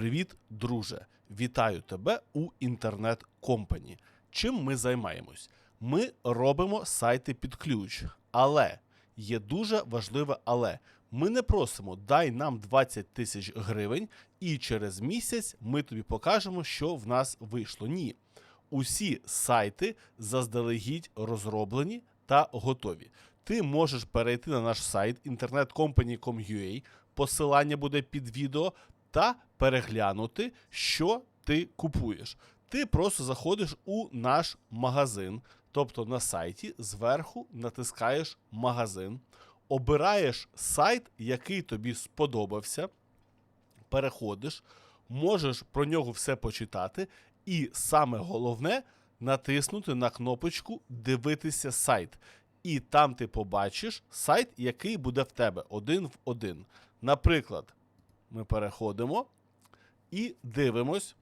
Привіт, друже! Вітаю тебе у інтернет компані. Чим ми займаємось? Ми робимо сайти під ключ, але є дуже важливе але. Ми не просимо дай нам 20 тисяч гривень, і через місяць ми тобі покажемо, що в нас вийшло. Ні. Усі сайти заздалегідь розроблені та готові. Ти можеш перейти на наш сайт internetcompany.com.ua, посилання буде під відео, та переглянути, що ти купуєш. Ти просто заходиш у наш магазин, тобто на сайті зверху натискаєш магазин, обираєш сайт, який тобі сподобався, переходиш, можеш про нього все почитати, і саме головне натиснути на кнопочку Дивитися сайт. І там ти побачиш сайт, який буде в тебе один в один. Наприклад, ми переходимо і дивимось.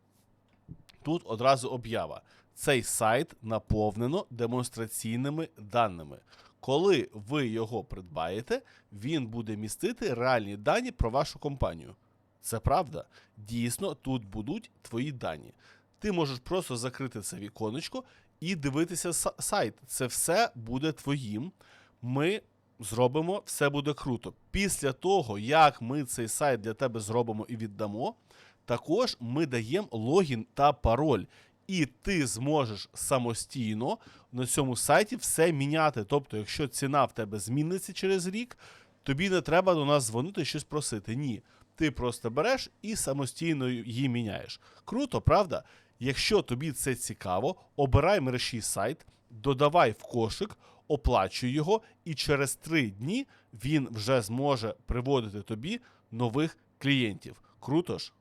Тут одразу об'ява. Цей сайт наповнено демонстраційними даними. Коли ви його придбаєте, він буде містити реальні дані про вашу компанію. Це правда. Дійсно, тут будуть твої дані. Ти можеш просто закрити це віконечко і дивитися сайт. Це все буде твоїм. Ми зробимо, все буде круто. Після того, як ми цей сайт для тебе зробимо і віддамо, також ми даємо логін та пароль. І ти зможеш самостійно на цьому сайті все міняти. Тобто, якщо ціна в тебе зміниться через рік, тобі не треба до нас дзвонити щось просити. Ні. Ти просто береш і самостійно її міняєш. Круто, правда? Якщо тобі це цікаво, обирай мережі сайт, додавай в кошик, оплачуй його, і через три дні він вже зможе приводити тобі нових клієнтів. Круто ж?